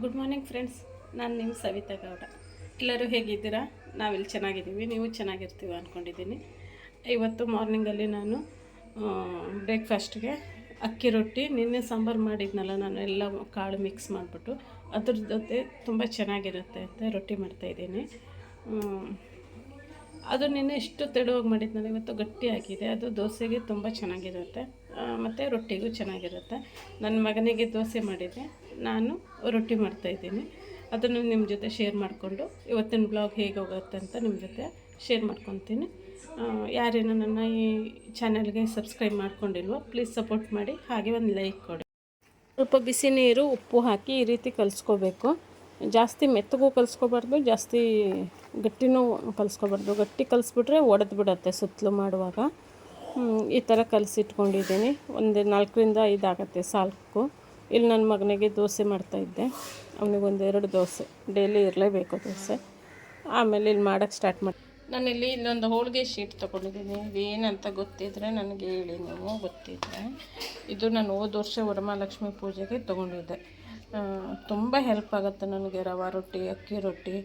Good morning friends ನಾನು ನಿಮ್ಮ ಸವಿತಾ ಗೌಡ. ಎಲ್ಲರೂ ಹೇಗಿದ್ದೀರಾ? ನಾವಿಲ್ಲಿ ಚೆನ್ನಾಗಿದ್ದೀವಿ. ನೀವು ಚೆನ್ನಾಗಿರ್ತೀವಿ ಅಂದ್ಕೊಂಡಿದ್ದೀನಿ ಇವತ್ತು ಮಾರ್ನಿಂಗಲ್ಲಿ ನಾನು ಬ್ರೇಕ್ಫಾಸ್ಟ್ಗೆ ಅಕ್ಕಿ ರೊಟ್ಟಿ, ನಿನ್ನೆ ಸಾಂಬಾರು ಮಾಡಿದ್ನಲ್ಲ, ನಾನು ಎಲ್ಲ ಕಾಳು ಮಿಕ್ಸ್ ಮಾಡಿಬಿಟ್ಟು, ಅದ್ರ ಜೊತೆ ತುಂಬ ಚೆನ್ನಾಗಿರುತ್ತೆ ಅಂತ ರೊಟ್ಟಿ ಮಾಡ್ತಾಯಿದ್ದೀನಿ ಅದು ನಿನ್ನೆ ಎಷ್ಟು ತೆಳುವಾಗಿ ಮಾಡಿದ್ನಲ್ಲ, ಇವತ್ತು ಗಟ್ಟಿಯಾಗಿದೆ. ಅದು ದೋಸೆಗೆ ತುಂಬ ಚೆನ್ನಾಗಿರುತ್ತೆ. ಮತ್ತು ರೊಟ್ಟಿಗೂ ಚೆನ್ನಾಗಿರುತ್ತೆ. ನನ್ನ ಮಗನಿಗೆ ದೋಸೆ ಮಾಡಿದೆ. ನಾನು ರೊಟ್ಟಿ ಮಾಡ್ತಾಯಿದ್ದೀನಿ ಅದನ್ನು ನಿಮ್ಮ ಜೊತೆ ಶೇರ್ ಮಾಡಿಕೊಂಡು ಇವತ್ತಿನ ಬ್ಲಾಗ್ ಹೇಗೆ ಹೋಗುತ್ತೆ ಅಂತ ನಿಮ್ಮ ಜೊತೆ ಶೇರ್ ಮಾಡ್ಕೊತೀನಿ. ಯಾರೇನು ನನ್ನ ಈ ಚಾನಲ್ಗೆ ಸಬ್ಸ್ಕ್ರೈಬ್ ಮಾಡ್ಕೊಂಡಿಲ್ವೋ ಪ್ಲೀಸ್ ಸಪೋರ್ಟ್ ಮಾಡಿ. ಹಾಗೆ ಒಂದು ಲೈಕ್ ಕೊಡಿ. ಸ್ವಲ್ಪ ಬಿಸಿ ನೀರು, ಉಪ್ಪು ಹಾಕಿ ಈ ರೀತಿ ಕಲಿಸ್ಕೋಬೇಕು. ಜಾಸ್ತಿ ಮೆತ್ತಗೂ ಕಲಿಸ್ಕೋಬಾರ್ದು, ಜಾಸ್ತಿ ಗಟ್ಟಿನೂ ಕಲಿಸ್ಕೋಬಾರ್ದು. ಗಟ್ಟಿ ಕಲಿಸ್ಬಿಟ್ರೆ ಒಡೆದು ಬಿಡತ್ತೆ ಸುತ್ತಲೂ ಮಾಡುವಾಗ. ಈ ಥರ ಕಲಸಿಟ್ಕೊಂಡಿದ್ದೀನಿ. ಒಂದು ನಾಲ್ಕರಿಂದ ಐದು ಆಗುತ್ತೆ ಸಾಲ್ಕು. ಇಲ್ಲಿ ನನ್ನ ಮಗನಿಗೆ ದೋಸೆ ಮಾಡ್ತಾಯಿದ್ದೆ ಅವನಿಗೆ ಒಂದು ಎರಡು ದೋಸೆ. ಡೈಲಿ ಇರಲೇಬೇಕು ದೋಸೆ. ಆಮೇಲೆ ಇಲ್ಲಿ ಮಾಡೋಕ್ಕೆ ಸ್ಟಾರ್ಟ್ ಮಾಡಿ ನಾನಿಲ್ಲಿ ಇನ್ನೊಂದು ಹೋಳಿಗೆ ಶೀಟ್ ತೊಗೊಂಡಿದ್ದೀನಿ. ಏನಂತ ಗೊತ್ತಿದ್ರೆ ನನಗೆ ಹೇಳಿ ನೀವು, ಗೊತ್ತಿದ್ರೆ. ಇದು ನಾನು ಹೋದ ವರ್ಷ ವರಮಹಾಲಕ್ಷ್ಮಿ ಪೂಜೆಗೆ ತೊಗೊಂಡಿದ್ದೆ. ತುಂಬ ಹೆಲ್ಪ್ ಆಗುತ್ತೆ ನನಗೆ. ರವೆ ರೊಟ್ಟಿ, ಅಕ್ಕಿ ರೊಟ್ಟಿ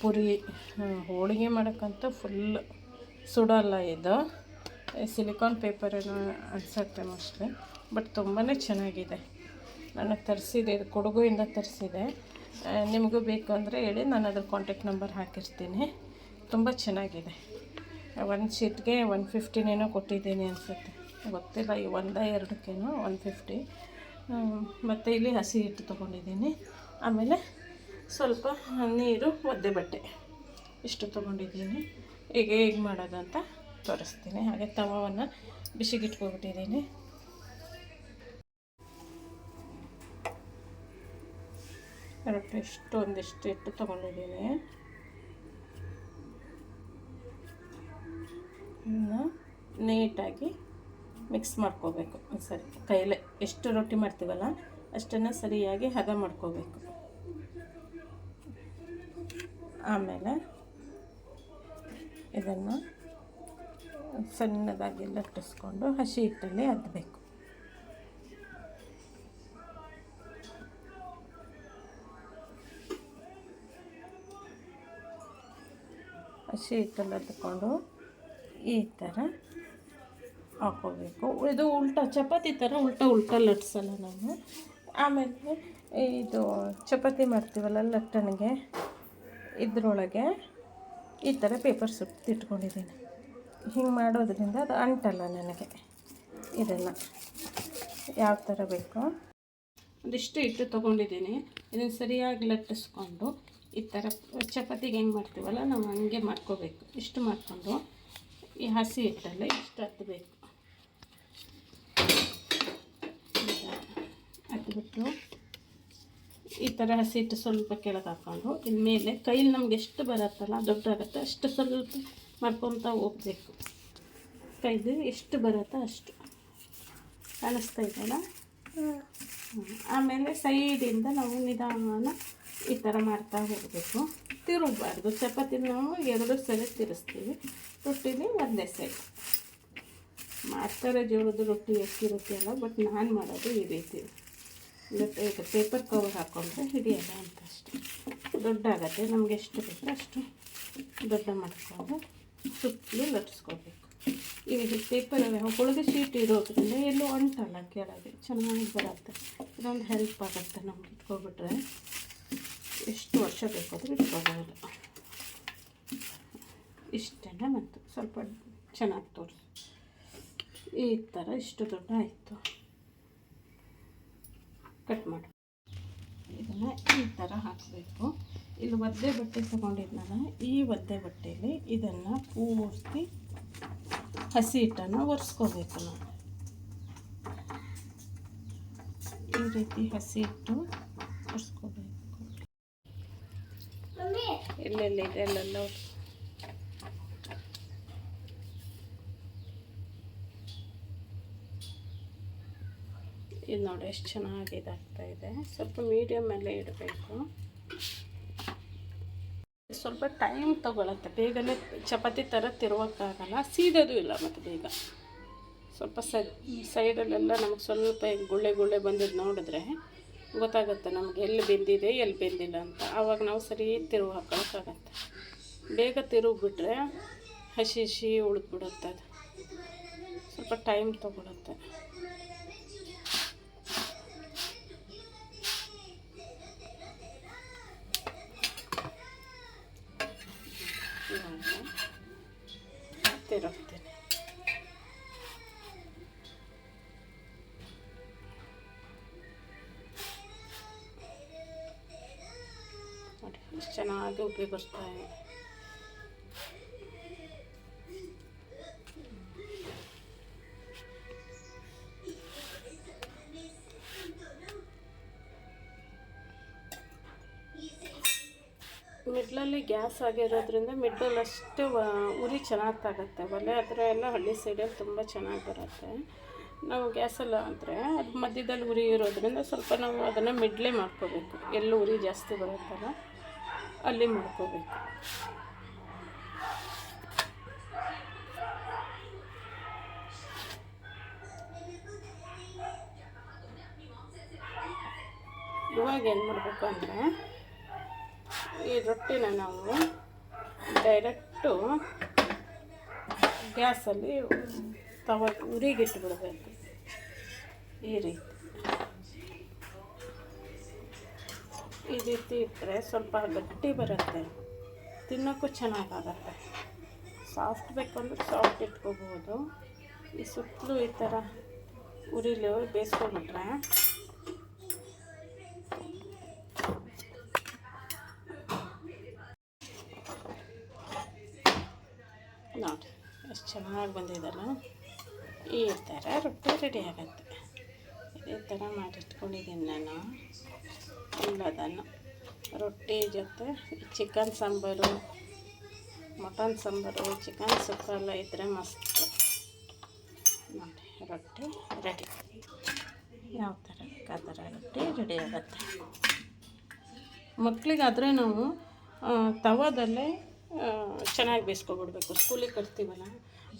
ಪುರಿ. ಹೋಳಿಗೆ ಮಾಡೋಕ್ಕಂತೂ ಫುಲ್ ಸುಡಲ್ಲ ಇದು. ಸಿಲಿಕಾನ್ ಪೇಪರ್ ಏನೋ ಅನ್ಸುತ್ತೆ ಮೋಸ್ಟ್ಲಿ ಬಟ್ ತುಂಬಾ ಚೆನ್ನಾಗಿದೆ. ನನಗೆ ತರಿಸಿದೆ ಇದು ಕೊಡಗುಯಿಂದ ತರಿಸಿದೆ. ನಿಮಗೂ ಬೇಕು ಅಂದರೆ ಹೇಳಿ, ನಾನು ಅದ್ರ ಕಾಂಟ್ಯಾಕ್ಟ್ ನಂಬರ್ ಹಾಕಿರ್ತೀನಿ. ತುಂಬ ಚೆನ್ನಾಗಿದೆ. ಒಂದು ಶೀಟ್ಗೆ ಒನ್ ಫಿಫ್ಟಿನೇನೋ ಕೊಟ್ಟಿದ್ದೀನಿ ಅನಿಸುತ್ತೆ. ಗೊತ್ತಿಲ್ಲ, ಈ ಒಂದ ಎರಡಕ್ಕೇನೋ ಒನ್ ಫಿಫ್ಟಿ ಮತ್ತು ಇಲ್ಲಿ ಹಸಿ ಹಿಟ್ಟು ತೊಗೊಂಡಿದ್ದೀನಿ. ಆಮೇಲೆ ಸ್ವಲ್ಪ ನೀರು ಒದ್ದೆ ಬಟ್ಟೆ ಇಷ್ಟು ತೊಗೊಂಡಿದ್ದೀನಿ. ಈಗ ಹೇಗೆ ಮಾಡೋದಂತ ತೋರಿಸ್ತೀನಿ. ಹಾಗೆ ತವವನ್ನು ಬಿಸಿಗಿಟ್ಕೊಬಿಟ್ಟಿದ್ದೀನಿ. ರೊಟ್ಟಿ ಇಷ್ಟು, ಒಂದಿಷ್ಟು ಇಟ್ಟು ತೊಗೊಂಡಿದ್ದೀನಿ. ಇನ್ನು ನೀಟಾಗಿ ಮಿಕ್ಸ್ ಮಾಡ್ಕೋಬೇಕು. ಸರಿ ಕೈಲೇ ಎಷ್ಟು ರೊಟ್ಟಿ ಮಾಡ್ತೀವಲ್ಲ, ಅಷ್ಟನ್ನು ಸರಿಯಾಗಿ ಹದ ಮಾಡ್ಕೋಬೇಕು. ಆಮೇಲೆ ಇದನ್ನು ಸಣ್ಣದಾಗಿ ಲಟ್ಟಿಸ್ಕೊಂಡು ಹಸಿ ಹಿಟ್ಟಲ್ಲಿ ಅದ್ದಬೇಕು ಹಸಿ ಹಿಟ್ಟಲ್ಲಿ ಅದ್ಕೊಂಡು ಈ ಥರ ಹಾಕೋಬೇಕು ಇದು ಉಲ್ಟಾ, ಚಪಾತಿ ಥರ ಉಲ್ಟಾ ಉಲ್ಟಾ ಲಟ್ಸಲ್ಲ ನಾನು. ಆಮೇಲೆ ಇದು ಚಪಾತಿ ಮಾಡ್ತೀವಲ್ಲ ಲಟ್ಟಣಿಗೆ, ಇದರೊಳಗೆ ಈ ಥರ ಪೇಪರ್ ಸುತ್ತಿಟ್ಕೊಂಡಿದ್ದೀನಿ ಹಿಂಗೆ ಮಾಡೋದ್ರಿಂದ ಅದು ಅಂಟಲ್ಲ ನನಗೆ. ಇದನ್ನು ಯಾವ ಥರ ಬೇಕು? ಒಂದಿಷ್ಟು ಹಿಟ್ಟು ತೊಗೊಂಡಿದ್ದೀನಿ. ಇದನ್ನು ಸರಿಯಾಗಿ ಲಟ್ಟಿಸ್ಕೊಂಡು ಈ ಥರ ಚಪಾತಿಗೆ ಹೆಂಗೆ ಮಾಡ್ತೀವಲ್ಲ ನಾವು ಹಂಗೆ ಮಾಡ್ಕೋಬೇಕು. ಇಷ್ಟು ಮಾಡಿಕೊಂಡು ಈ ಹಸಿ ಹಿಟ್ಟಲ್ಲಿ ಇಷ್ಟು ಹತ್ತಬೇಕು ಹತ್ತಿಬಿಟ್ಟು ಈ ಥರ ಹಸಿ ಹಿಟ್ಟು ಸ್ವಲ್ಪ ಕೆಳಗೆ ಹಾಕ್ಕೊಂಡು ಇನ್ಮೇಲೆ ಕೈಲಿ ನಮ್ಗೆ ಎಷ್ಟು ಬರುತ್ತಲ್ಲ, ದೊಡ್ಡಾಗುತ್ತೆ ಅಷ್ಟು ಸ್ವಲ್ಪ ಮಾಡ್ಕೊತ ಹೋಗ್ಬೇಕು. ಕೈದು ಎಷ್ಟು ಬರುತ್ತೋ ಅಷ್ಟು. ಕಾಣಿಸ್ತಾ ಇದೆಯಲ್ಲ? ಆಮೇಲೆ ಸೈಡಿಂದ ನಾವು ನಿಧಾನ ಈ ಥರ ಮಾಡ್ತಾ ಹೋಗಬೇಕು. ತಿರುಗಬಾರ್ದು. ಚಪಾತಿ ನಾವು ಎರಡು ಸರಿ ತಿರುಸ್ತೀವಿ. ರೊಟ್ಟಿಲಿ ಒಂದೇ ಸೈಡ್ ಮಾಡ್ತಾರೆ ಜೋಳದ ರೊಟ್ಟಿ ಎಷ್ಟಿರುತ್ತೆ ಅಲ್ಲ, ಬಟ್ ನಾನು ಮಾಡೋದು ಈ ರೀತಿ. ಈಗ ಪೇಪರ್ ಕವರ್ ಹಾಕ್ಕೊಂಡ್ರೆ ಹಿಡಿಯಲ್ಲ ಅಂತ ಅಷ್ಟೆ. ದೊಡ್ಡಾಗತ್ತೆ. ನಮಗೆ ಎಷ್ಟು ಬೇಕೋ ಅಷ್ಟು ದೊಡ್ಡ ಮಾಡಿಕೊಂಡು ಸುತ್ತಲೂ ಲಟ್ಸ್ಕೋಬೇಕು ಈಗ ಪೇಪರ್ ಹೊಳಗೆ ಶೀಟ್ ಇರೋದ್ರಿಂದ ಎಲ್ಲೂ ಅಂಟಲ್ಲ ಕೆಳಗೆ, ಚೆನ್ನಾಗಿ ಬರುತ್ತೆ. ಇದೊಂದು ಹೆಲ್ಪ್ ಆಗುತ್ತೆ ನಮ್ಗೆ ಇಟ್ಕೊಬಿಟ್ರೆ. ಎಷ್ಟು ವರ್ಷ ಬೇಕಾದರೂ ಇಟ್ಕೋಬಹುದು ಇಷ್ಟೆಲ್ಲ ಬಂತು ಸ್ವಲ್ಪ ಚೆನ್ನಾಗಿ ತೋರಿಸಿ. ಈ ಥರ ಇಷ್ಟು ದೊಡ್ಡ ಆಯಿತು. ಕಟ್ ಮಾಡಿ. ಇದನ್ನು ಈ ಥರ ಹಾಕಬೇಕು. ಇಲ್ಲಿ ಒದ್ದೆ ಬಟ್ಟೆ ತೊಗೊಂಡಿದ್ನಲ್ಲ ಈ ಒದ್ದೆ ಬಟ್ಟೆಯಲ್ಲಿ ಇದನ್ನು ಪೂರ್ತಿ ಹಸಿ ಹಿಟ್ಟನ್ನು ಒರೆಸ್ಕೋಬೇಕು ನಾವು. ಈ ರೀತಿ ಹಸಿ ಹಿಟ್ಟು ಒರೆಸ್ಕೋಬೇಕು. ಎಲ್ಲೆಲ್ಲಿ ಇದೆ ಅಲ್ಲೆಲ್ಲ ಇದು ನೋಡಿ ಎಷ್ಟು ಚೆನ್ನಾಗಿ ಇದಾಗ್ತಾ ಇದೆ. ಸ್ವಲ್ಪ ಮೀಡಿಯಮಲ್ಲೇ ಇಡಬೇಕು. ಸ್ವಲ್ಪ ಟೈಮ್ ತೊಗೊಳತ್ತೆ. ಬೇಗನೆ ಚಪಾತಿ ಥರ ತಿರುವಕ್ಕಾಗಲ್ಲ. ಸೀದೋದು ಇಲ್ಲ ಮತ್ತು ಬೇಗ. ಸ್ವಲ್ಪ ಸೈಡಲ್ಲೆಲ್ಲ ನಮಗೆ ಸ್ವಲ್ಪ ಗುಳ್ಳೆ ಗುಳ್ಳೆ ಬಂದಿದ್ದು ನೋಡಿದ್ರೆ ಗೊತ್ತಾಗುತ್ತೆ ನಮಗೆ ಎಲ್ಲಿ ಬೆಂದಿದೆ, ಎಲ್ಲಿ ಬೆಂದಿಲ್ಲ ಅಂತ. ಆವಾಗ ನಾವು ಸರಿ ತಿರುವು ಹಾಕೋಕ್ಕಾಗತ್ತೆ ಬೇಗ ತಿರುಗಿಬಿಟ್ರೆ ಹಸಿ ಹಸಿ ಉಳಿದ್ಬಿಡುತ್ತೆ ಅದು. ಸ್ವಲ್ಪ ಟೈಮ್ ತೊಗೊಳುತ್ತೆ. ಉಬ್ಬಿ ಇದೆ ಮಿಡ್ಲಲ್ಲಿ ಗ್ಯಾಸ್ ಆಗಿರೋದ್ರಿಂದ ಮಿಡ್ಲಲ್ಲಿ ಅಷ್ಟು ಉರಿ ಚೆನ್ನಾಗಿ ತಾಗುತ್ತೆ ಒಲೆ ಹತ್ರ ಎಲ್ಲ ಹಳ್ಳಿ ಸೈಡಲ್ಲಿ ತುಂಬ ಚೆನ್ನಾಗಿ ಬರುತ್ತೆ. ನಾವು ಗ್ಯಾಸಲ್ಲ ಅಂದರೆ ಅದು ಮಧ್ಯದಲ್ಲಿ ಉರಿ ಇರೋದ್ರಿಂದ ಸ್ವಲ್ಪ ನಾವು ಅದನ್ನು ಮಿಡ್ಲೇ ಮಾಡ್ಕೋಬೇಕು. ಎಲ್ಲೂ ಉರಿ ಜಾಸ್ತಿ ಬರುತ್ತಲ್ಲ. ಅಲ್ಲಿ ಮಾಡ್ಕೋಬೇಕು. ಇವಾಗ ಏನು ಮಾಡಬೇಕು ಅಂದರೆ, ಈ ರೊಟ್ಟಿನ ನಾವು ಡೈರೆಕ್ಟು ಗ್ಯಾಸಲ್ಲಿ ತವ ಉರಿಗಿಟ್ಬಿಡ್ಬೇಕು. ಈ ರೀತಿ. ಈ ರೀತಿ ಇಟ್ಟರೆ ಸ್ವಲ್ಪ ಗಟ್ಟಿ ಬರುತ್ತೆ. ತಿನ್ನೋಕ್ಕೂ ಚೆನ್ನಾಗಾಗತ್ತೆ. ಸಾಫ್ಟ್ ಬೇಕಂದ್ರೆ ಸಾಫ್ಟ್ ಇಟ್ಕೋಬೋದು. ಈ ಸುತ್ತಲೂ ಈ ಥರ ಉರಿಲಿ ಬೇಯಿಸ್ಕೊಂಡ್ಬಿಟ್ರೆ ನೋಡಿ, ಎಷ್ಟು ಚೆನ್ನಾಗಿ ಬಂದಿದಲ್ಲ. ಈ ಥರ ರೊಟ್ಟಿ ರೆಡಿ ಆಗುತ್ತೆ. ಇದೇ ಥರ ಮಾಡಿಟ್ಕೊಂಡಿದ್ದೀನಿ ನಾನು. ಎಲ್ಲದನ್ನು ರೊಟ್ಟಿ ಜೊತೆ chicken sambar mutton sambar chicken sukka ಎಲ್ಲ ಇದ್ದರೆ ಮಸ್ತ್. ನೋಡಿ, ರೊಟ್ಟಿ ರೆಡಿ ಯಾವ ಥರ ಆ ಥರ ರೊಟ್ಟಿ ರೆಡಿ ಆಗುತ್ತೆ. ಮಕ್ಕಳಿಗಾದರೆ ನಾವು ತವದಲ್ಲೇ ಚೆನ್ನಾಗಿ ಬೇಯಿಸ್ಕೊಬಿಡ್ಬೇಕು. ಸ್ಕೂಲಿಗೆ ಕಟ್ತೀವಲ್ಲ,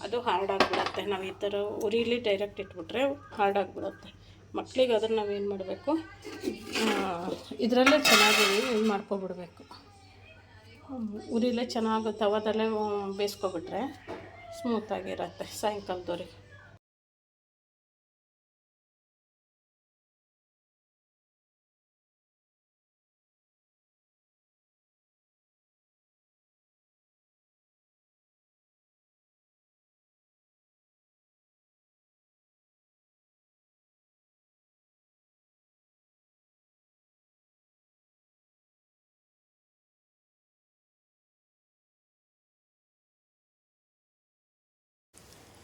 ಅದು ಹಾರ್ಡ್ ಆಗಿಬಿಡತ್ತೆ. ನಾವು ಈ ಥರ ಉರಿಲಿ ಡೈರೆಕ್ಟ್ ಇಟ್ಬಿಟ್ರೆ ಹಾರ್ಡ್ ಆಗಿಬಿಡುತ್ತೆ. ಮಕ್ಕಳಿಗೆ ಅದನ್ನು ನಾವೇನು ಮಾಡಬೇಕು? ಇದರಲ್ಲೇ ಚೆನ್ನಾಗಿ ಇದು ಮಾಡ್ಕೊಬಿಡ್ಬೇಕು ಉರಿಲೇ ಚೆನ್ನಾಗಿ ತವದಲ್ಲೇ ಬೇಯಿಸ್ಕೊಬಿಟ್ರೆ ಸ್ಮೂತಾಗಿರುತ್ತೆ ಸಾಯಂಕಾಲದವ್ರಿಗೆ.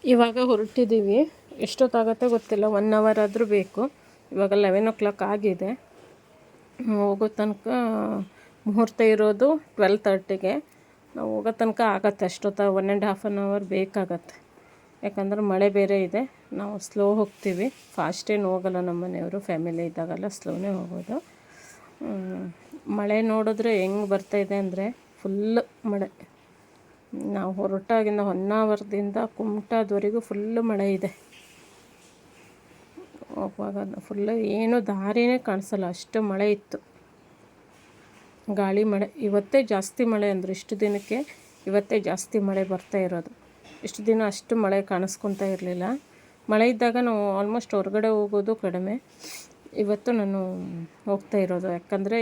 ಇವಾಗ ಹೊರಟಿದ್ದೀವಿ. ಎಷ್ಟೊತ್ತಾಗತ್ತೆ ಗೊತ್ತಿಲ್ಲ. ಒನ್ ಅವರ್ ಆದರೂ ಬೇಕು. ಇವಾಗ ಲೆವೆನ್ ಓ ಕ್ಲಾಕ್ ಆಗಿದೆ ಹೋಗೋ ತನಕ ಮುಹೂರ್ತ ಇರೋದು ಟ್ವೆಲ್ ತರ್ಟಿಗೆ ನಾವು ಹೋಗೋ ತನಕ ಆಗತ್ತೆ. ಅಷ್ಟೊತ್ತ one and half an hour ಬೇಕಾಗತ್ತೆ. ಯಾಕಂದ್ರೆ ಮಳೆ ಬೇರೆ ಇದೆ. ನಾವು ಸ್ಲೋ ಹೋಗ್ತೀವಿ. ಫಾಸ್ಟ್ ಏನು ಹೋಗಲ್ಲ ನಮ್ಮ ಮನೆಯವರು. ಫ್ಯಾಮಿಲಿ ಇದ್ದಾಗೆಲ್ಲ ಸ್ಲೋನೇ ಹೋಗೋದು. ಮಳೆ ನೋಡಿದ್ರೆ ಹೆಂಗೆ ಬರ್ತಾಯಿದೆ ಅಂದರೆ ಫುಲ್ ಮಳೆ. ನಾವು ಹೊರಟಾಗಿಂದ ಹೊನ್ನಾವರದಿಂದ ಕುಮಟಾದವರೆಗೂ ಫುಲ್ಲು ಮಳೆ ಇದೆ. ಹೋಗುವಾಗ ಫುಲ್ಲು ಏನೂ ದಾರಿನೇ ಕಾಣಿಸಲ್ಲ, ಅಷ್ಟು ಮಳೆ ಇತ್ತು. ಗಾಳಿ ಮಳೆ, ಇವತ್ತೇ ಜಾಸ್ತಿ ಮಳೆ ಅಂದರು ಇಷ್ಟು ದಿನಕ್ಕೆ ಇವತ್ತೇ ಜಾಸ್ತಿ ಮಳೆ ಬರ್ತಾ ಇರೋದು. ಇಷ್ಟು ದಿನ ಅಷ್ಟು ಮಳೆ ಕಾಣಿಸ್ಕೊತಾ ಇರಲಿಲ್ಲ. ಮಳೆ ಇದ್ದಾಗ ನಾವು ಆಲ್ಮೋಸ್ಟ್ ಹೊರಗಡೆ ಹೋಗೋದು ಕಡಿಮೆ. ಇವತ್ತು ನಾನು ಹೋಗ್ತಾ ಇರೋದು, ಯಾಕಂದರೆ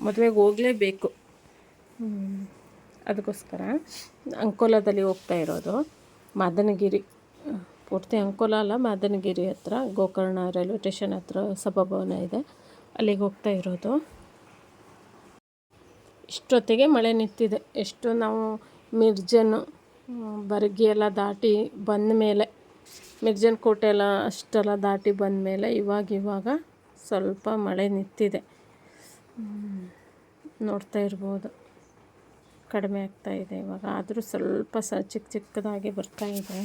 ಮದುವೆಗೆ ಹೋಗಲೇಬೇಕು. ಅದಕ್ಕೋಸ್ಕರ ಅಂಕೋಲಾದಲ್ಲಿ ಹೋಗ್ತಾ ಇರೋದು. ಮಾದನಗಿರಿ, ಪೂರ್ತಿ ಅಂಕೋಲ ಅಲ್ಲ, ಮಾದನಗಿರಿ ಹತ್ರ, ಗೋಕರ್ಣ ರೈಲ್ವೆ ಸ್ಟೇಷನ್ ಹತ್ರ ಸಭಾಭವನ ಇದೆ. ಅಲ್ಲಿಗೆ ಹೋಗ್ತಾ ಇರೋದು. ಇಷ್ಟೊತ್ತಿಗೆ ಮಳೆ ನಿಂತಿದೆ. ಎಷ್ಟು ನಾವು ಮಿರ್ಜನ್ ಬರ್ಗಿ ಎಲ್ಲ ದಾಟಿ ಬಂದ ಮೇಲೆ, ಮಿರ್ಜನ್ ಕೋಟೆ ಎಲ್ಲ ಅಷ್ಟೆಲ್ಲ ದಾಟಿ ಬಂದ ಮೇಲೆ ಇವಾಗ ಇವಾಗ ಸ್ವಲ್ಪ ಮಳೆ ನಿಂತಿದೆ. ನೋಡ್ತಾ ಇರ್ಬೋದು. ಕಡಿಮೆ ಆಗ್ತಾ ಇದೆ ಇವಾಗ. ಆದರೂ ಸ್ವಲ್ಪ ಸ ಚಿಕ್ಕ ಚಿಕ್ಕದಾಗಿ ಬರ್ತಾ ಇದೆ.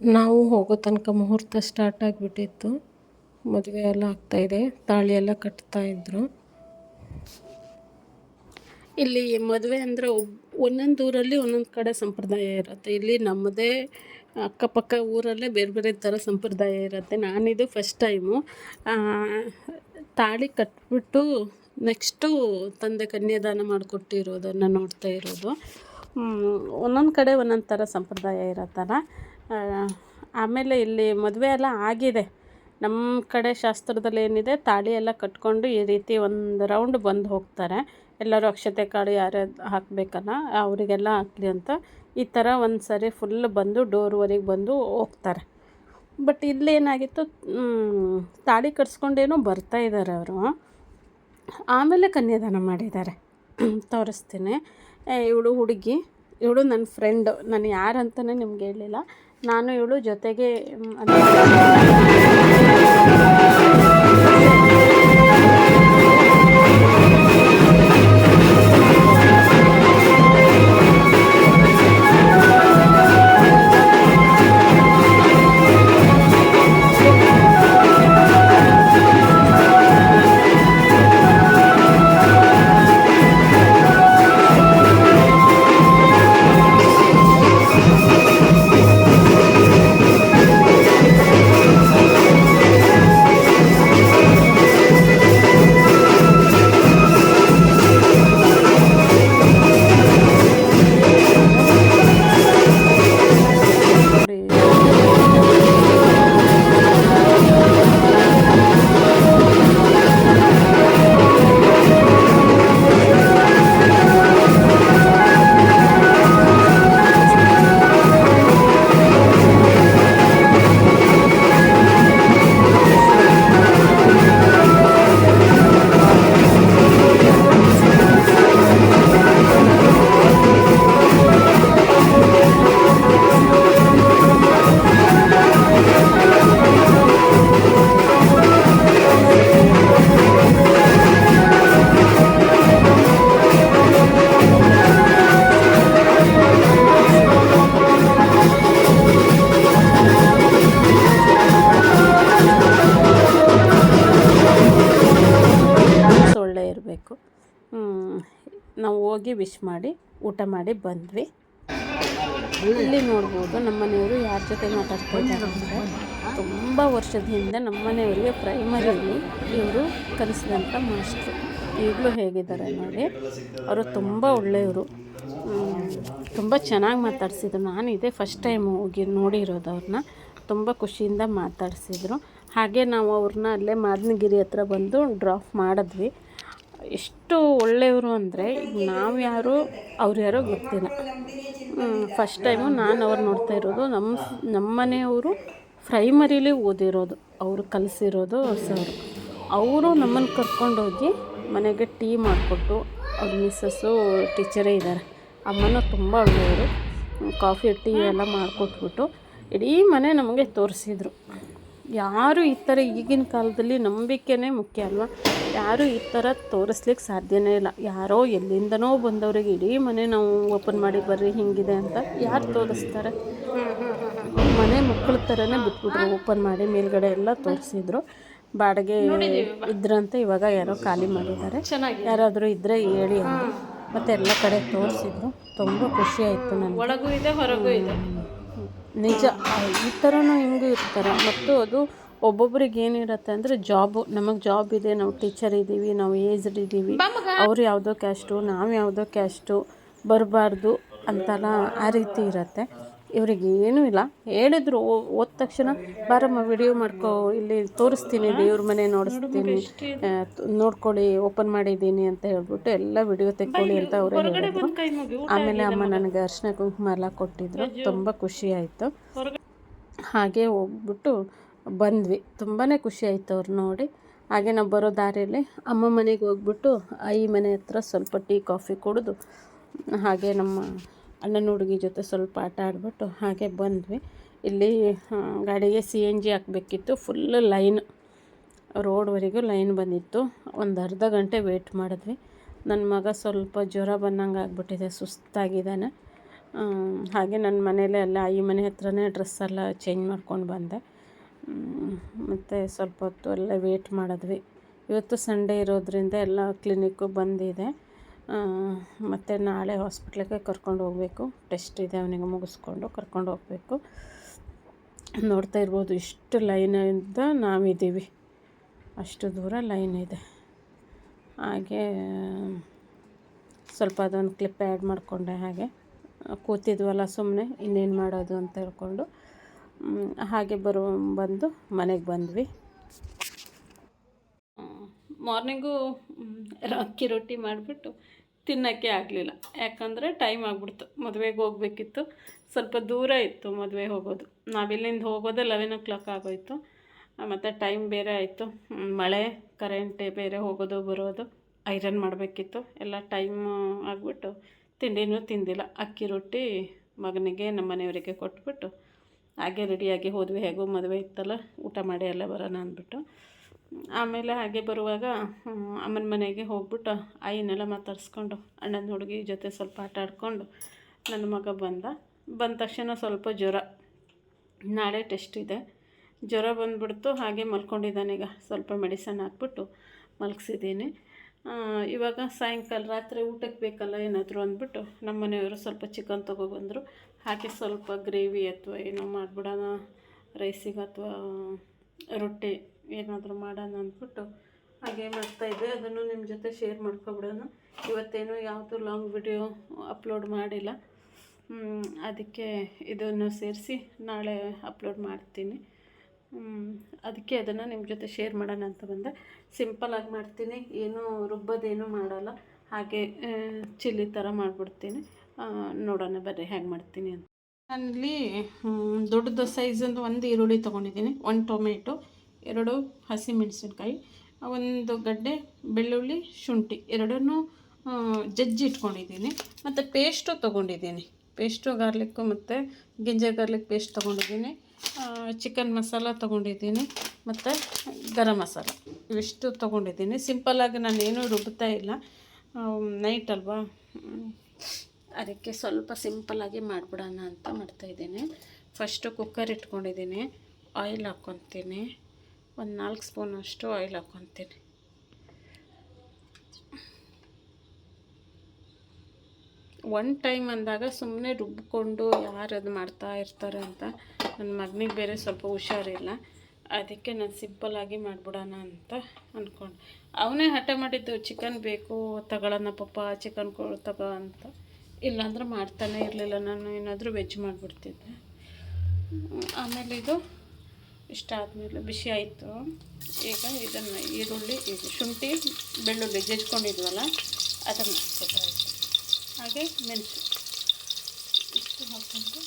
ನಾವು ಹೋಗೋ ತನಕ ಮುಹೂರ್ತ ಸ್ಟಾರ್ಟ್ ಆಗಿಬಿಟ್ಟಿತ್ತು. ಮದುವೆ ಎಲ್ಲ ಆಗ್ತಾಯಿದೆ ತಾಳಿ ಎಲ್ಲ ಕಟ್ತಾ ಇದ್ರು. ಇಲ್ಲಿ ಮದುವೆ ಅಂದರೆ ಒಂದೊಂದು ಊರಲ್ಲಿ ಒಂದೊಂದು ಕಡೆ ಸಂಪ್ರದಾಯ ಇರುತ್ತೆ. ಇಲ್ಲಿ ನಮ್ಮದೇ ಅಕ್ಕಪಕ್ಕ ಊರಲ್ಲೇ ಬೇರೆ ಬೇರೆ ಥರ ಸಂಪ್ರದಾಯ ಇರುತ್ತೆ. ನಾನಿದು ಫಸ್ಟ್ ಟೈಮು ತಾಳಿ ಕಟ್ಬಿಟ್ಟು ನೆಕ್ಸ್ಟು ತಂದೆ ಕನ್ಯಾದಾನ ಮಾಡಿಕೊಟ್ಟಿರೋದನ್ನು ನೋಡ್ತಾ ಇರೋದು. ಒಂದೊಂದು ಕಡೆ ಒಂದೊಂದು ಥರ ಸಂಪ್ರದಾಯ ಇರೋ ಥರ ಆಮೇಲೆ ಇಲ್ಲಿ ಮದುವೆ ಎಲ್ಲ ಆಗಿದೆ. ನಮ್ಮ ಕಡೆ ಶಾಸ್ತ್ರದಲ್ಲಿ ಏನಿದೆ, ತಾಳಿ ಎಲ್ಲ ಕಟ್ಕೊಂಡು ಈ ರೀತಿ ಒಂದು ರೌಂಡ್ ಬಂದು ಹೋಗ್ತಾರೆ. ಎಲ್ಲರೂ ಅಕ್ಷತೆ ಕಾಳು ಯಾರು ಹಾಕಬೇಕಲ್ಲ, ಅವರಿಗೆಲ್ಲ ಹಾಕ್ಲಿ ಅಂತ ಈ ಥರ ಒಂದು ಸರಿ ಫುಲ್ ಬಂದು ಡೋರ್ವರೆಗೆ ಬಂದು ಹೋಗ್ತಾರೆ. ಬಟ್ ಇಲ್ಲಿ ಏನಾಗಿತ್ತು ತಾಳಿ ಕಟ್ಸ್ಕೊಂಡೇನೋ ಬರ್ತಾ ಇದ್ದಾರೆ ಅವರು. ಆಮೇಲೆ ಕನ್ಯಾದಾನ ಮಾಡಿದ್ದಾರೆ. ತೋರಿಸ್ತೀನಿ. ಇವಳು ಹುಡುಗಿ, ಇವಳು ನನ್ನ ಫ್ರೆಂಡು ನಾನು ಯಾರಂತಲೇ ನಿಮ್ಗೆ ಹೇಳಿಲ್ಲ. ನಾನು ಇವಳು ಜೊತೆಗೆ ಮಾಡಿ ಬಂದ್ವಿ. ಇಲ್ಲಿ ನೋಡ್ಬೋದು ನಮ್ಮ ಮನೆಯವರು ಯಾರ ಜೊತೆ ಮಾತಾಡ್ತಾ ಇದ್ದಾರೆ ಅಂದರೆ ತುಂಬ ವರ್ಷದಿಂದ ನಮ್ಮ ಮನೆಯವರಿಗೆ ಪ್ರೈಮರಿಲಿ ಇವರು ಕಲಿಸಿದಂಥ ಮಾಸ್ಟ್ರು ಈಗಲೂ ಹೇಗಿದ್ದಾರೆ ನೋಡಿ, ಅವರು ತುಂಬ ಒಳ್ಳೆಯವರು. ತುಂಬ ಚೆನ್ನಾಗಿ ಮಾತಾಡ್ಸಿದ್ರು. ನಾನು ಇದೇ ಫಸ್ಟ್ ಟೈಮ್ ಹೋಗಿ ನೋಡಿರೋದು ಅವ್ರನ್ನ ತುಂಬ ಖುಷಿಯಿಂದ ಮಾತಾಡಿಸಿದ್ರು. ಹಾಗೆ ನಾವು ಅವ್ರನ್ನ ಅಲ್ಲೇ ಮಾದನಗಿರಿ ಹತ್ರ ಬಂದು ಡ್ರಾಪ್ ಮಾಡಿದ್ವಿ. ಎಷ್ಟು ಒಳ್ಳೆಯವರು ಅಂದರೆ ನಾವು ಯಾರು, ಅವ್ರು ಯಾರೋ ಗೊತ್ತಿಲ್ಲ. ಫಸ್ಟ್ ಟೈಮು ನಾನು ಅವ್ರು ನೋಡ್ತಾ ಇರೋದು ನಮ್ಮ ನಮ್ಮನೆಯವರು ಪ್ರೈಮರಿಲಿ ಓದಿರೋದು, ಅವರು ಕಲಿಸಿರೋದು ಸರ್ ಅವರು ನಮ್ಮನ್ನು ಕರ್ಕೊಂಡೋಗಿ ಮನೆಗೆ ಟೀ ಮಾಡಿಕೊಟ್ಟು ಅವ್ರ ಮಿಸ್ಸಸ್ಸು ಟೀಚರೇ ಇದ್ದಾರೆ ಅಮ್ಮನೂ ತುಂಬ ಒಳ್ಳೆಯವರು. ಕಾಫಿ ಟೀ ಎಲ್ಲ ಮಾಡಿಕೊಟ್ಬಿಟ್ಟು ಇಡೀ ಮನೆ ನಮಗೆ ತೋರಿಸಿದ್ರು. ಯಾರು ಈ ಥರ ಈಗಿನ ಕಾಲದಲ್ಲಿ ನಂಬಿಕೆನೇ ಮುಖ್ಯ ಅಲ್ವಾ? ಯಾರು ಈ ಥರ ತೋರಿಸ್ಲಿಕ್ಕೆ ಸಾಧ್ಯನೇ ಇಲ್ಲ. ಯಾರೋ ಎಲ್ಲಿಂದನೋ ಬಂದವರಿಗೆ ಇಡೀ ಮನೆ ನಾವು ಓಪನ್ ಮಾಡಿ ಬರ್ರಿ ಹಿಂಗಿದೆ ಅಂತ ಯಾರು ತೋರಿಸ್ತಾರೆ? ಮನೆ ಮಕ್ಕಳ ಥರನೇ ಬಿಟ್ಬಿಟ್ರು ಓಪನ್ ಮಾಡಿ ಮೇಲ್ಗಡೆ ಎಲ್ಲ ತೋರಿಸಿದ್ರು. ಬಾಡಿಗೆ ಇದ್ರಂತೆ ಇವಾಗ ಯಾರೋ ಖಾಲಿ ಮಾಡಿದ್ದಾರೆ. ಯಾರಾದರೂ ಇದ್ದರೆ ಹೇಳಿ. ಮತ್ತೆ ಎಲ್ಲ ಕಡೆ ತೋರಿಸಿದ್ರು. ತುಂಬ ಖುಷಿ ಆಯಿತು ನನಗೆ. ಒಳಗೂ ಇದೆ ಹೊರಗೂ ಇದೆ. ನಿಜ ಈ ಥರನೂ ಹಿಂಗೂ ಇರ್ತಾರೆ. ಮತ್ತು ಅದು ಒಬ್ಬೊಬ್ರಿಗೆ ಏನಿರುತ್ತೆ ಅಂದರೆ ಜಾಬು ನಮಗೆ ಜಾಬ್ ಇದೆ ನಾವು ಟೀಚರ್ ಇದ್ದೀವಿ ನಾವು ಏಜ್ಡ್ ಇದ್ದೀವಿ ಅವ್ರು ಯಾವುದೋ ಕ್ಯಾಸ್ಟು ನಾವು ಯಾವುದೋ ಕ್ಯಾಸ್ಟು ಬರಬಾರ್ದು ಅಂತೆಲ್ಲ ಆ ರೀತಿ ಇರುತ್ತೆ. ಇವ್ರಿಗೆ ಏನೂ ಇಲ್ಲ. ಹೇಳಿದ್ರು ಹೋದ ತಕ್ಷಣ ಬಾರಮ್ಮ ವಿಡಿಯೋ ಮಾಡ್ಕೊ ಇಲ್ಲಿ ತೋರಿಸ್ತೀನಿ ದೇವ್ರ ಮನೆ ನೋಡಿಸ್ತೀನಿ. ನೋಡ್ಕೊಳ್ಳಿ ಓಪನ್ ಮಾಡಿದ್ದೀನಿ ಅಂತ ಹೇಳ್ಬಿಟ್ಟು ಎಲ್ಲ ವಿಡಿಯೋ ತೆಕ್ಕೊಳ್ಳಿ ಅಂತ ಅವರೇ ಹೇಳಿದ್ರು. ಆಮೇಲೆ ಅಮ್ಮ ನನಗೆ ಅರ್ಶನ ಕುಂಕುಮ ಎಲ್ಲ ಕೊಟ್ಟಿದ್ರು. ತುಂಬ ಖುಷಿ ಆಯಿತು. ಹಾಗೆ ಹೋಗ್ಬಿಟ್ಟು ಬಂದ್ವಿ. ತುಂಬಾ ಖುಷಿ ಆಯಿತು ಅವ್ರು ನೋಡಿ. ಹಾಗೆ ನಾವು ಬರೋ ದಾರಿಯಲ್ಲಿ ಅಮ್ಮ ಮನೆಗೆ ಹೋಗ್ಬಿಟ್ಟು ಐ ಮನೆ ಹತ್ರ ಸ್ವಲ್ಪ ಟೀ ಕಾಫಿ ಕುಡಿದು. ಹಾಗೆ ನಮ್ಮ ಅಣ್ಣನ ಹುಡುಗಿ ಜೊತೆ ಸ್ವಲ್ಪ ಆಟ ಆಡಿಬಿಟ್ಟು ಹಾಗೆ ಬಂದ್ವಿ. ಇಲ್ಲಿ ಗಾಡಿಗೆ ಸಿ ಎನ್ ಜಿ ಹಾಕಬೇಕಿತ್ತು. ಫುಲ್ ಲೈನ್ ರೋಡ್ವರೆಗೂ ಲೈನ್ ಬಂದಿತ್ತು. ಒಂದು ಅರ್ಧ ಗಂಟೆ ವೇಟ್ ಮಾಡಿದ್ವಿ. ನನ್ನ ಮಗ ಸ್ವಲ್ಪ ಜ್ವರ ಬಂದಂಗೆ ಆಗ್ಬಿಟ್ಟಿದೆ, ಸುಸ್ತಾಗಿದ್ದಾನೆ. ಹಾಗೆ ನನ್ನ ಮನೇಲೆ ಅಲ್ಲ ಈ ಮನೆ ಹತ್ರನೇ ಡ್ರೆಸ್ ಎಲ್ಲ ಚೇಂಜ್ ಮಾಡ್ಕೊಂಡು ಬಂದೆ. ಮತ್ತು ಸ್ವಲ್ಪ ಹೊತ್ತು ಎಲ್ಲ ವೇಟ್ ಮಾಡಿದ್ವಿ. ಇವತ್ತು ಸಂಡೇ ಇರೋದ್ರಿಂದ ಎಲ್ಲ ಕ್ಲಿನಿಕ್ಕು ಬಂದಿದೆ. ಮತ್ತು ನಾಳೆ ಹಾಸ್ಪಿಟ್ಲಿಗೆ ಕರ್ಕೊಂಡು ಹೋಗಬೇಕು. ಟೆಸ್ಟ್ ಇದೆ ಅವನಿಗೆ ಮುಗಿಸ್ಕೊಂಡು ಕರ್ಕೊಂಡು ಹೋಗಬೇಕು. ನೋಡ್ತಾ ಇರ್ಬೋದು, ಇಷ್ಟು ಲೈನಿಂದ ನಾವಿದ್ದೀವಿ. ಅಷ್ಟು ದೂರ ಲೈನ್ ಇದೆ. ಹಾಗೆ, ಸ್ವಲ್ಪ ಅದೊಂದು ಕ್ಲಿಪ್ ಆ್ಯಡ್ ಮಾಡಿಕೊಂಡೆ ಹಾಗೆ. ಕೂತಿದ್ವಲ್ಲ ಸುಮ್ಮನೆ ಇನ್ನೇನು ಮಾಡೋದು ಅಂತ ಹೇಳ್ಕೊಂಡು. ಹಾಗೆ ಬರು, ಬಂದು ಮನೆಗೆ ಬಂದ್ವಿ. ಮಾರ್ನಿಂಗು ಅಕ್ಕಿ ರೊಟ್ಟಿ ಮಾಡಿಬಿಟ್ಟು ತಿನ್ನೋಕ್ಕೆ ಆಗಲಿಲ್ಲ. ಯಾಕಂದರೆ ಟೈಮ್ ಆಗಿಬಿಡ್ತು. ಮದುವೆಗೆ ಹೋಗ್ಬೇಕಿತ್ತು. ಸ್ವಲ್ಪ ದೂರ ಇತ್ತು ಮದುವೆ ಹೋಗೋದು. ನಾವಿಲ್ಲಿಂದ ಹೋಗೋದೇ ಲೆವೆನ್ ಓ ಕ್ಲಾಕ್ ಆಗೋಯಿತು ಮತ್ತು ಟೈಮ್ ಬೇರೆ ಆಯಿತು. ಮಳೆ ಕರೆಂಟೇ ಬೇರೆ ಹೋಗೋದು, ಬರೋದು ಐರನ್ ಮಾಡಬೇಕಿತ್ತು. ಎಲ್ಲ ಟೈಮ್ ಆಗಿಬಿಟ್ಟು ತಿಂಡಿನೂ ತಿಂದಿಲ್ಲ. ಅಕ್ಕಿ ರೊಟ್ಟಿ ಮಗನಿಗೆ, ನಮ್ಮ ಮನೆಯವರಿಗೆ ಕೊಟ್ಬಿಟ್ಟು, ಹಾಗೆ ರೆಡಿಯಾಗಿ ಹೋದ್ವಿ. ಹೇಗೋ ಮದುವೆ ಇತ್ತಲ್ಲ, ಊಟ ಮಾಡಿ ಎಲ್ಲ ಬರೋಣ ಅಂದ್ಬಿಟ್ಟು. ಆಮೇಲೆ ಹಾಗೆ ಬರುವಾಗ ಅಮ್ಮನ ಮನೆಗೆ ಹೋಗ್ಬಿಟ್ಟು ಆಯಿನೆಲ್ಲ ಮಾತಾಡಿಸ್ಕೊಂಡು, ಅಣ್ಣನ ಹುಡುಗಿ ಜೊತೆ ಸ್ವಲ್ಪ ಆಟ ಆಡ್ಕೊಂಡು ನನ್ನ ಮಗ ಬಂದ. ಬಂದ ತಕ್ಷಣ ಸ್ವಲ್ಪ ಜ್ವರ. ನಾಳೆ ಟೆಸ್ಟ್ ಇದೆ. ಜ್ವರ ಬಂದುಬಿಡ್ತು, ಹಾಗೆ ಮಲ್ಕೊಂಡಿದ್ದಾನೀಗ ಸ್ವಲ್ಪ ಮೆಡಿಸನ್ ಹಾಕ್ಬಿಟ್ಟು ಮಲಗಿಸಿದ್ದೀನಿ. ಇವಾಗ ಸಾಯಂಕಾಲ ರಾತ್ರಿ ಊಟಕ್ಕೆ ಬೇಕಲ್ಲ ಏನಾದರೂ ಅಂದ್ಬಿಟ್ಟು ನಮ್ಮ ಮನೆಯವರು ಸ್ವಲ್ಪ ಚಿಕನ್ ತೊಗೊಬಂದರು ಹಾಕಿ ಸ್ವಲ್ಪ ಗ್ರೇವಿ ಅಥವಾ ಏನೋ ಮಾಡಿಬಿಡೋಣ, ರೈಸಿಗೆ ಅಥವಾ ರೊಟ್ಟಿ. ಏನಾದರೂ ಮಾಡೋಣ ಅಂದ್ಬಿಟ್ಟು ಹಾಗೆ ಮಾಡ್ತಾಯಿದ್ದೆ ಅದನ್ನು ನಿಮ್ಮ ಜೊತೆ ಶೇರ್ ಮಾಡ್ಕೊಬಿಡೋಣ. ಇವತ್ತೇನು ಯಾವುದು ಲಾಂಗ್ ವಿಡಿಯೋ ಅಪ್ಲೋಡ್ ಮಾಡಿಲ್ಲ. ಅದಕ್ಕೆ ಇದನ್ನು ಸೇರಿಸಿ ನಾಳೆ ಅಪ್ಲೋಡ್ ಮಾಡ್ತೀನಿ. ಅದಕ್ಕೆ ಅದನ್ನು ನಿಮ್ಮ ಜೊತೆ ಶೇರ್ ಮಾಡೋಣ ಅಂತ ಬಂದೆ. ಸಿಂಪಲಾಗಿ ಮಾಡ್ತೀನಿ. ಏನೂ ರುಬ್ಬೋದೇನು ಮಾಡಲ್ಲ. ಹಾಗೆ ಚಿಲ್ಲಿ ಥರ ಮಾಡಿಬಿಡ್ತೀನಿ. ನೋಡೋಣ ಬರ್ರಿ ಹೇಗೆ ಮಾಡ್ತೀನಿ ಅಂತ. ನಾನಿಲ್ಲಿ ದೊಡ್ಡದು ಸೈಜೊಂದು ಒಂದು ಈರುಳ್ಳಿ ತೊಗೊಂಡಿದ್ದೀನಿ. ಒಂದು ಟೊಮೆಟೊ ಎರಡು ಹಸಿಮೆಣಸಿನ್ಕಾಯಿ ಒಂದು ಗಡ್ಡೆ ಬೆಳ್ಳುಳ್ಳಿ, ಶುಂಠಿ ಎರಡನ್ನೂ ಜಜ್ಜಿ ಇಟ್ಕೊಂಡಿದ್ದೀನಿ. ಮತ್ತು ಪೇಸ್ಟು ತೊಗೊಂಡಿದ್ದೀನಿ. ಪೇಸ್ಟು, ಗಾರ್ಲಿಕ್ಕು ಮತ್ತು ಗಿಂಜೆ, ಗಾರ್ಲಿಕ್ ಪೇಸ್ಟ್ ತೊಗೊಂಡಿದ್ದೀನಿ. ಚಿಕನ್ ಮಸಾಲ ತೊಗೊಂಡಿದ್ದೀನಿ. ಮತ್ತು ಗರಂ ಮಸಾಲ ಇವಿಷ್ಟು ತೊಗೊಂಡಿದ್ದೀನಿ. ಸಿಂಪಲ್ಲಾಗಿ ನಾನು ಏನೂ ರುಬ್ತಾ ಇಲ್ಲ. ನೈಟ್ ಅಲ್ವಾ? ಅದಕ್ಕೆ ಸ್ವಲ್ಪ ಸಿಂಪಲ್ಲಾಗಿ ಮಾಡಿಬಿಡೋಣ ಅಂತ ಮಾಡ್ತಾಯಿದ್ದೀನಿ ಫಸ್ಟು ಕುಕ್ಕರ್ ಇಟ್ಕೊಂಡಿದ್ದೀನಿ. ಆಯಿಲ್ ಹಾಕ್ಕೊತೀನಿ ಒಂದು ನಾಲ್ಕು ಸ್ಪೂನ್ ಅಷ್ಟು ಆಯಿಲ್ ಹಾಕ್ಕೊತೀನಿ ಒನ್ ಟೈಮ್ ಅಂದಾಗ ಸುಮ್ಮನೆ ರುಬ್ಬಿಕೊಂಡು ಯಾರು ಅದು ಮಾಡ್ತಾ ಇರ್ತಾರೆ ಅಂತ ನನ್ನ ಮಗನಿಗೆ ಬೇರೆ ಸ್ವಲ್ಪ ಹುಷಾರಿಲ್ಲ. ಅದಕ್ಕೆ ನಾನು ಸಿಂಪಲ್ಲಾಗಿ ಮಾಡಿಬಿಡೋಣ ಅಂತ ಅಂದ್ಕೊಂಡು ಅವನೇ ಹಠ ಮಾಡಿದ್ದು ಚಿಕನ್ ಬೇಕು ತಗೊಳ್ಳೋಣ ಪಪ್ಪ ಚಿಕನ್ ಕೊ ತಗೋ ಅಂತ. ಇಲ್ಲಾಂದ್ರೆ ಮಾಡ್ತಾನೆ ಇರಲಿಲ್ಲ. ನಾನು ಏನಾದರೂ ವೆಜ್ ಮಾಡಿಬಿಡ್ತಿದ್ದೆ. ಆಮೇಲೆ ಇದು ಇಷ್ಟ ಆದಮೇಲೆ ಬಿಸಿ ಆಯಿತು. ಈಗ ಇದನ್ನು ಈರುಳ್ಳಿ, ಇದು ಶುಂಠಿ, ಬೆಳ್ಳುಳ್ಳಿ ಜಜ್ಕೊಂಡಿದ್ವಲ್ಲ, ಅದನ್ನು ಹಾಕ್ಬೇಕಾಯ್ತು ಹಾಗೆ ಮೆಣಸು. ಇಷ್ಟು ಹಾಕ್ಕೊಂಡು.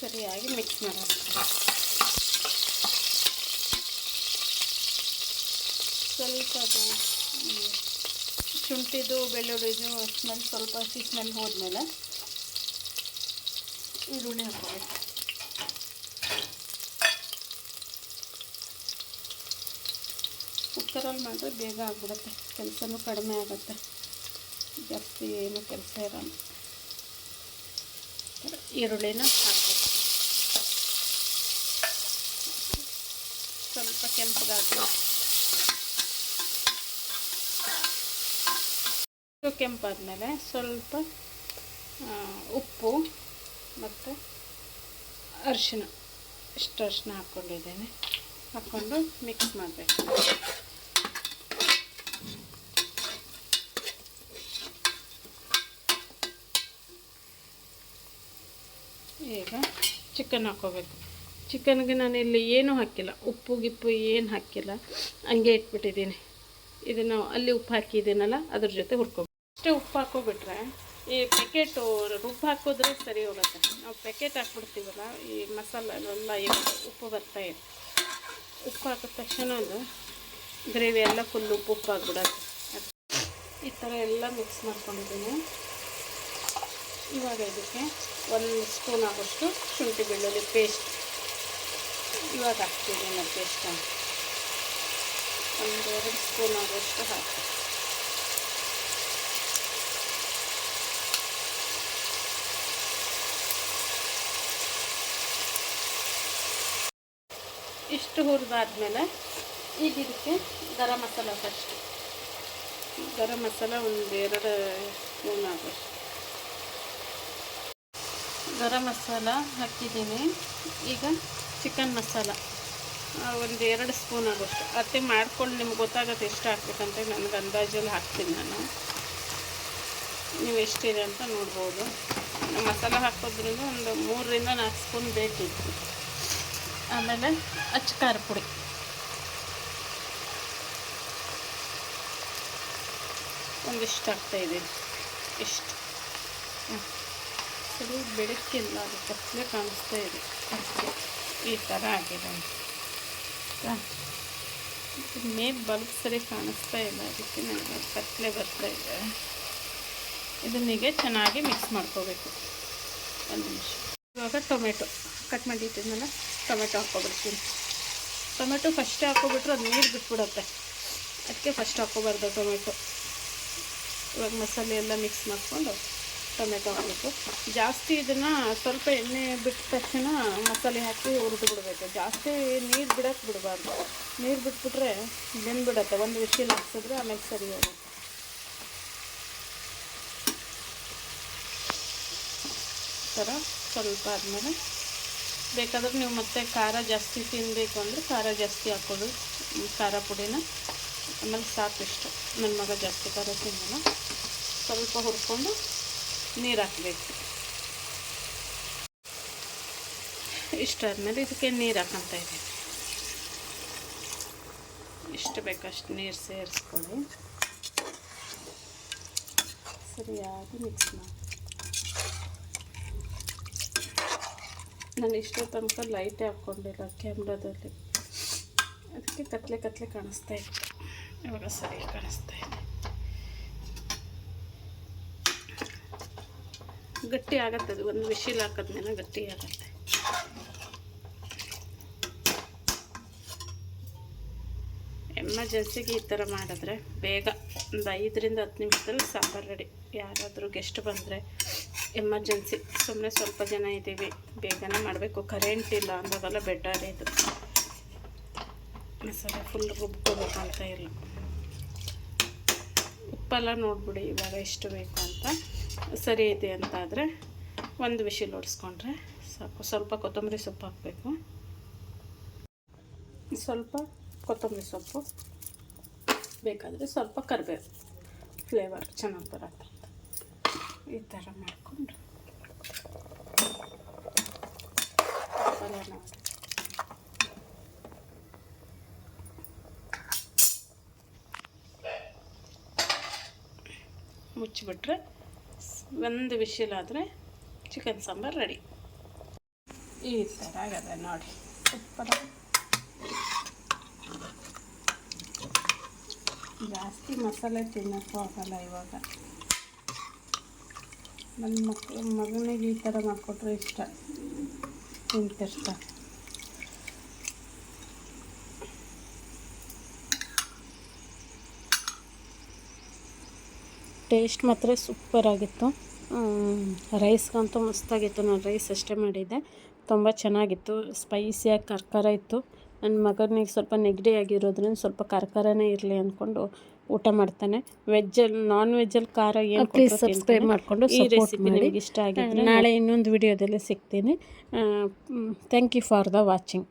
ಸರಿಯಾಗಿ ಮಿಕ್ಸ್ ಮಾಡೋಣ. ಸ್ವಲ್ಪ ಅದು ಶುಂಠಿದು, ಬೆಳ್ಳುಳ್ಳಿದು ಸ್ಮೆಲ್ ಸ್ವಲ್ಪ ಹಸಿ ಸ್ಮೆಲ್ ಹೋದ್ಮೇಲೆ ಈರುಳ್ಳಿ ಹಾಕೋಬೇಕು ಕುಕ್ಕರಲ್ಲಿ ಮಾಡಿದ್ರೆ ಬೇಗ ಆಗ್ಬಿಡುತ್ತೆ. ಕೆಲಸನೂ ಕಡಿಮೆ ಆಗುತ್ತೆ. ಜಾಸ್ತಿ ಏನು ಕೆಲಸ ಇರಲ್ಲ. ಈರುಳ್ಳಿನ ಹಾಕಬೇಕು. ಸ್ವಲ್ಪ ಕೆಂಪಗಾಗಬೇಕು ಕೆಂಪಾದಮೇಲೆ ಸ್ವಲ್ಪ ಉಪ್ಪು. ಮತ್ತು ಅರಿಶಿನ. ಇಷ್ಟು ಅರಿಶಿನ ಹಾಕ್ಕೊಂಡಿದ್ದೇನೆ. ಹಾಕ್ಕೊಂಡು ಮಿಕ್ಸ್ ಮಾಡಬೇಕು. ಈಗ ಚಿಕನ್ ಹಾಕ್ಕೋಬೇಕು. ಚಿಕನ್ಗೆ ನಾನು ಇಲ್ಲಿ ಏನೂ ಹಾಕಿಲ್ಲ. ಉಪ್ಪು ಗಿಪ್ಪು ಏನು ಹಾಕಿಲ್ಲ. ಹಂಗೆ ಇಟ್ಬಿಟ್ಟಿದ್ದೀನಿ. ಇದನ್ನು ಅಲ್ಲಿ ಉಪ್ಪು ಹಾಕಿದ್ದೀನಲ್ಲ, ಅದ್ರ ಜೊತೆ ಹುರ್ಕೊ ಅಷ್ಟೇ ಉಪ್ಪು ಹಾಕೋಬಿಟ್ರೆ ಈ ಪ್ಯಾಕೆಟು ರುಬ್ಬು ಹಾಕಿದ್ರೆ ಸರಿ ಹೋಗುತ್ತೆ. ನಾವು ಪ್ಯಾಕೆಟ್ ಹಾಕ್ಬಿಡ್ತೀವಲ್ಲ, ಈ ಮಸಾಲ ಎಲ್ಲ ಉಪ್ಪು ಇದೆ ಉಪ್ಪು ಹಾಕಿದ ತಕ್ಷಣ ಅದು ಗ್ರೇವಿ ಎಲ್ಲ ಫುಲ್ ಉಪ್ಪು ಉಪ್ಪು ಆಗಿಬಿಡತ್ತೆ. ಅದು ಈ ಥರ ಎಲ್ಲ ಮಿಕ್ಸ್ ಮಾಡ್ಕೊಂಡಿದ್ದೀನಿ. ಇವಾಗ ಇದಕ್ಕೆ ಒಂದು ಸ್ಪೂನ್ ಆಗೋಷ್ಟು ಶುಂಠಿ ಬೆಳ್ಳುಳ್ಳಿ ಪೇಸ್ಟ್ ಇವಾಗ ಹಾಕ್ತೀನಿ ನಾನು ಪೇಸ್ಟನ್ನು ಒಂದು ಎರಡು ಸ್ಪೂನ್ ಆಗೋಷ್ಟು ಹಾಕಿ. ಇಷ್ಟು ಹುರಿದಾದ್ಮೇಲೆ ಈಗ ಇದಕ್ಕೆ ಗರಂ ಮಸಾಲ ಫಸ್ಟ್ ಗರಂ ಮಸಾಲ ಒಂದು ಎರಡು ಸ್ಪೂನ್ ಆಗೋಷ್ಟು ಗರಂ ಮಸಾಲ ಹಾಕಿದ್ದೀನಿ. ಈಗ ಚಿಕನ್ ಮಸಾಲ. ಒಂದು ಎರಡು ಸ್ಪೂನ್ ಆಗೋಷ್ಟು. ಅತ್ತೆ ಮಾಡ್ಕೊಂಡು ನಿಮ್ಗೆ ಗೊತ್ತಾಗುತ್ತೆ ಎಷ್ಟು ಹಾಕ್ಬೇಕಂತ ನನಗೆ ಅಂದಾಜಲ್ಲಿ ಹಾಕ್ತೀನಿ ನಾನು. ನೀವು ಎಷ್ಟಿದೆ ಅಂತ ನೋಡ್ಬೋದು. ಮಸಾಲ ಹಾಕೋದ್ರಿಂದ ಒಂದು ಮೂರರಿಂದ ನಾಲ್ಕು ಸ್ಪೂನ್ ಬೇಕಿತ್ತು. ಆಮೇಲೆ ಅಚ್ಚು ಖಾರ ಪುಡಿ. ಒಂದಿಷ್ಟು ಹಾಕ್ತಾಯಿದ್ದೀನಿ ಇಷ್ಟು. ಸರಿ ಬೆಳಕಿಲ್ಲ ಅದು ಕತ್ತಲೆ ಕಾಣಿಸ್ತಾ ಇದೆ. ಈ ಥರ ಆಗಿದೆ ಮೇ ಬಲ್ಬ್ ಸರಿ ಕಾಣಿಸ್ತಾ ಇಲ್ಲ. ಅದಕ್ಕೆ ನನಗೆ ಕತ್ತಲೆ ಬರ್ತಾ ಇದೆ. ಇದನ್ನಿಗೆ ಚೆನ್ನಾಗಿ ಮಿಕ್ಸ್ ಮಾಡ್ಕೋಬೇಕು. ಒಂದು ನಿಮಿಷ. ಇವಾಗ ಟೊಮೆಟೊ ಕಟ್ ಮಾಡಿಟ್ಟಿದ್ನಲ್ಲ ಟೊಮೆಟೊ ಹಾಕ್ಕೊಬಿಡ್ತೀನಿ. ಟೊಮೆಟೊ ಫಸ್ಟೇ ಹಾಕ್ಕೊಬಿಟ್ರೆ ಅದು ನೀರು ಬಿಟ್ಬಿಡುತ್ತೆ. ಅದಕ್ಕೆ ಫಸ್ಟ್ ಹಾಕ್ಕೋಬಾರ್ದು ಟೊಮೆಟೊ. ಇವಾಗ ಮಸಾಲೆ ಎಲ್ಲ ಮಿಕ್ಸ್ ಮಾಡಿಕೊಂಡು ಟೊಮೆಟೊ ಹಾಕಬೇಕು. ಜಾಸ್ತಿ ಇದನ್ನು ಸ್ವಲ್ಪ ಎಣ್ಣೆ ಬಿಟ್ಟ ತಕ್ಷಣ ಮಸಾಲೆ ಹಾಕಿ ಹುರಿದು ಬಿಡಬೇಕು. ಜಾಸ್ತಿ ನೀರು ಬಿಡೋಕ್ಕೆ ಬಿಡಬಾರ್ದು. ನೀರು ಬಿಟ್ಬಿಟ್ರೆ ಬೆಂದ್ಬಿಡತ್ತೆ. ಒಂದು ವಿಷಲ್ ಹಾಕ್ಸಿದ್ರೆ ಆಮೇಲೆ ಸರಿ ಹೋಗುತ್ತೆ. ಥರ ಸ್ವಲ್ಪ ಆದಮೇಲೆ ಬೇಕಾದ್ರೆ ನೀವು ಮತ್ತೆ ಖಾರ ಜಾಸ್ತಿ ತಿನ್ನಬೇಕು ಅಂದರೆ ಖಾರ ಜಾಸ್ತಿ ಹಾಕೋದು ಖಾರ ಪುಡಿನ. ಆಮೇಲೆ ಸಾಕಿಷ್ಟು. ನನ್ನ ಮಗ ಜಾಸ್ತಿ ಖಾರ ತಿನ್ನಲ್ಲ. ಸ್ವಲ್ಪ ಹುರ್ಕೊಂಡು ನೀರು ಹಾಕಬೇಕು. ಇಷ್ಟಾದಮೇಲೆ ಇದಕ್ಕೆ ನೀರು ಹಾಕೊತಾ ಇದ್ದೀನಿ. ಇಷ್ಟು ಬೇಕಷ್ಟು ನೀರು ಸೇರಿಸ್ಕೊಳ್ಳಿ. ಸರಿಯಾಗಿ ಮಿಕ್ಸ್ ಮಾಡಿ. ನಾನು ಇಷ್ಟೋ ತನಕ ಲೈಟೇ ಹಾಕ್ಕೊಂಡಿಲ್ಲ ಕ್ಯಾಮ್ರಾದಲ್ಲಿ ಅದಕ್ಕೆ ಕತ್ಲೆ ಕತ್ಲೆ ಕಾಣಿಸ್ತಾ ಇತ್ತು ಇವಾಗ ಸರಿ ಕಾಣಿಸ್ತಾ ಇದೆ. ಗಟ್ಟಿ ಆಗತ್ತೆ ಅದು. ಒಂದು ವಿಶಿಲ್ ಹಾಕಿದ್ಮೇಲೆ ಗಟ್ಟಿ ಆಗತ್ತೆ. ಎಮರ್ಜೆನ್ಸಿಗೆ ಈ ಥರ ಮಾಡಿದ್ರೆ ಬೇಗ ಒಂದು ಐದರಿಂದ ಹತ್ತು ನಿಮಿಷದಲ್ಲಿ ಸಾಂಬಾರು ರೆಡಿ ಯಾರಾದರೂ ಗೆಸ್ಟ್ ಬಂದರೆ ಎಮರ್ಜೆನ್ಸಿ ಸುಮ್ಮನೆ ಸ್ವಲ್ಪ ಜನ ಇದ್ದೀವಿ. ಬೇಗನೆ ಮಾಡಬೇಕು. ಕರೆಂಟ್ ಇಲ್ಲ ಅಂದಾಗೆಲ್ಲ ಬೆಟರ್ ಇದು ಮಸಾಲೆ ಫುಲ್ ರುಬ್ಕೋಬೇಕಂತ ಇಲ್ಲ. ಉಪ್ಪೆಲ್ಲ ನೋಡ್ಬಿಡಿ, ಇವಾಗ ಎಷ್ಟು ಬೇಕು ಅಂತ. ಸರಿ ಇದೆ ಅಂತ ಆದರೆ ಒಂದು ವಿಶಿಲ್ ಹೊಡ್ಸ್ಕೊಂಡ್ರೆ ಸಾಕು. ಸ್ವಲ್ಪ ಕೊತ್ತಂಬರಿ ಸೊಪ್ಪು ಹಾಕಬೇಕು. ಸ್ವಲ್ಪ ಕೊತ್ತಂಬರಿ ಸೊಪ್ಪು. ಬೇಕಾದರೆ ಸ್ವಲ್ಪ ಕರಿಬೇವು. ಫ್ಲೇವರ್ ಚೆನ್ನಾಗಿ ಬರುತ್ತೆ. ಅಂತ ಈ ಥರ ಮಾಡಿಕೊಂಡು ಮುಚ್ಚಿಬಿಟ್ರೆ ಒಂದು ವಿಷಲಾದರೆ ಚಿಕನ್ ಸಾಂಬಾರು ರೆಡಿ. ಈ ಥರ ಆಗದೆ ನೋಡಿ. ಸೂಪರ. ಜಾಸ್ತಿ ಮಸಾಲೆ ತಿನ್ನೋಕ್ಕೂ ಆಗಲ್ಲ ಇವಾಗ. ನನ್ನ ಮಕ್ಕಳು ಮಗನಿಗೆ ಈ ಥರ ಮಾಡಿಕೊಟ್ರೆ ಇಷ್ಟ. ಇಂತಿಷ್ಟ ಟೇಸ್ಟ್ ಮಾತ್ರ ಸೂಪರಾಗಿತ್ತು ರೈಸ್ಗಂತೂ ಮಸ್ತಾಗಿತ್ತು. ನಾನು ರೈಸ್ ಅಷ್ಟೇ ಮಾಡಿದ್ದೆ. ತುಂಬ ಚೆನ್ನಾಗಿತ್ತು. ಸ್ಪೈಸಿಯಾಗಿ ಕರ್ಕಾರ ಇತ್ತು. ನನ್ನ ಮಗನಿಗೆ ಸ್ವಲ್ಪ ನೆಗಡಿ ಆಗಿರೋದ್ರಿಂದ ಸ್ವಲ್ಪ ಕರ್ಕಾರನೇ ಇರಲಿ ಅಂದ್ಕೊಂಡು ಊಟ ಮಾಡ್ತಾನೆ. ವೆಜ್ಜಲ್ಲಿ ನಾನ್ ವೆಜ್ಜಲ್ಲಿ ಖಾರ ಏನು ಪ್ಲೀಸ್ ಸಬ್ಸ್ಕ್ರೈಬ್ ಮಾಡಿಕೊಂಡು ಈ ರೆಸಿಪಿ ನಿಮಗೆ ಇಷ್ಟ ಆಗಿದೆ ನಾಳೆ ಇನ್ನೊಂದು ವಿಡಿಯೋದಲ್ಲಿ ಸಿಗ್ತೀನಿ. Thank you for the watching